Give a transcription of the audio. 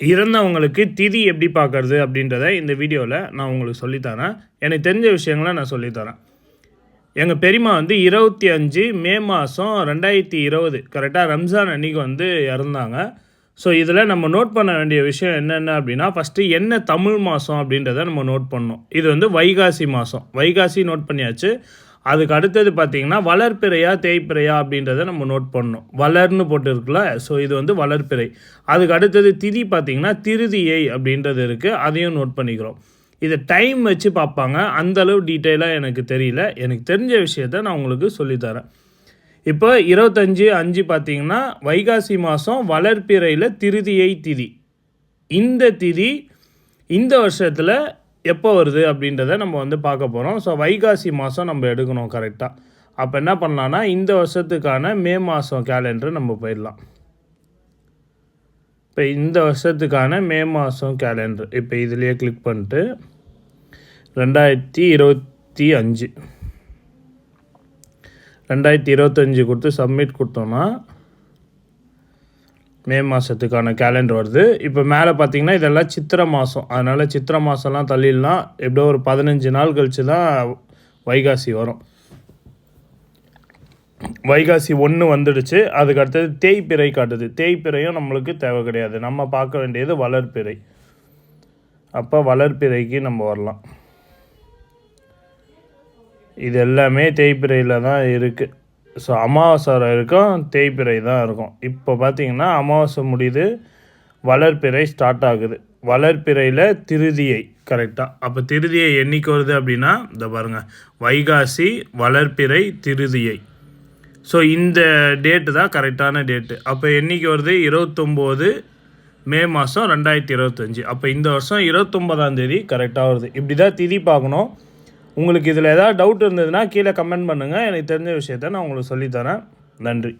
இறந்தவங்களுக்கு திதி எப்படி பார்க்கறது அப்படின்றத இந்த வீடியோவில் நான் உங்களுக்கு சொல்லித்தரேன். எனக்கு தெரிஞ்ச விஷயங்களை நான் சொல்லித்தரேன். எங்கள் பெரியம்மா வந்து இருபத்தி அஞ்சு மே மாதம் ரெண்டாயிரத்தி இருபது கரெக்டாக ரம்ஜான் அன்னைக்கு வந்து இறந்தாங்க. ஸோ இதில் நம்ம நோட் பண்ண வேண்டிய விஷயம் என்னென்ன அப்படின்னா ஃபஸ்ட்டு என்ன தமிழ் மாதம் அப்படின்றத நம்ம நோட் பண்ணோம் இது வந்து வைகாசி மாதம் வைகாசி நோட் பண்ணியாச்சு. அதுக்கு அடுத்தது பார்த்தீங்கன்னா வளர்ப்பிறையா தேய்ப்பிறையா அப்படின்றத நம்ம நோட் பண்ணணும். வளர்னு போட்டுருக்குல்ல ஸோ இது வந்து வளர்ப்பிறை. அதுக்கு அடுத்தது திதி பார்த்தீங்கன்னா திருதியை அப்படின்றது இருக்குது அதையும் நோட் பண்ணிக்கிறோம். இதை டைம் வச்சு பார்ப்பாங்க. அந்தளவு டீட்டெயிலாக எனக்கு தெரியல. எனக்கு தெரிஞ்ச விஷயத்த நான் உங்களுக்கு சொல்லித்தரேன். இப்போ இருபத்தஞ்சி அஞ்சு பார்த்தீங்கன்னா வைகாசி மாதம் வளர்ப்பிறையில் திருதியை திதி. இந்த திதி இந்த வருஷத்தில் எப்போ வருது அப்படின்றத நம்ம வந்து பார்க்க போகிறோம் ஸோ வைகாசி மாதம் நம்ம எடுக்கணும் கரெக்டாக அப்போ என்ன பண்ணலான்னா இந்த வருஷத்துக்கான மே மாதம் கேலண்டர் நம்ம போயிடலாம். இப்போ இந்த வருஷத்துக்கான மே மாதம் கேலண்டர் இப்போ இதுலேயே கிளிக் பண்ணிட்டு ரெண்டாயிரத்தி இருபத்தி அஞ்சு. ரெண்டாயிரத்தி இருபத்தஞ்சி கொடுத்து சப்மிட் கொடுத்தோன்னா மே மாதத்துக்கான கேலண்டர் வருது. இப்போ மேலே பார்த்தீங்கன்னா இதெல்லாம் சித்திரை மாதம் அதனால் சித்திரை மாதம்லாம் தள்ளிடலாம். எப்படியோ ஒரு பதினஞ்சு நாள் கழித்து தான் வைகாசி வரும். வைகாசி ஒன்று வந்துடுச்சு. அதுக்கு அடுத்தது தேய்பிறை காட்டுது. தேய்பிறையும் நம்மளுக்கு தேவை கிடையாது. நம்ம பார்க்க வேண்டியது வளர்ப்பிறை அப்போ வளர்ப்பிறைக்கு நம்ம வரலாம். இது எல்லாமே தேய்பிறையில் தான் இருக்குது ஸோ அமாவாசை வரைக்கும் தேய்பிறை தான் இருக்கும். இப்போ பார்த்தீங்கன்னா அமாவாசை முடியுது வளர்ப்பிறை ஸ்டார்ட் ஆகுது. வளர்ப்பிறையில் திருதியை கரெக்டாக அப்போ திருதியை என்றைக்கு வருது அப்படின்னா இந்த பாருங்கள் வைகாசி வளர்ப்பிறை திருதியை. ஸோ இந்த டேட்டு தான் கரெக்டான டேட்டு அப்போ என்னைக்கு வருது? இருபத்தொம்போது மே மாதம் ரெண்டாயிரத்தி இருபத்தஞ்சி. அப்போ இந்த வருஷம் இருபத்தொம்பதாம் தேதி கரெக்டாக வருது. இப்படி தான் திதி பார்க்கணும். உங்களுக்கு இதில் ஏதாவது டவுட் இருந்ததுன்னா கீழே கமெண்ட் பண்ணுங்கள் எனக்கு தெரிஞ்ச விஷயத்த நான் உங்களுக்கு சொல்லித்தரேன். நன்றி.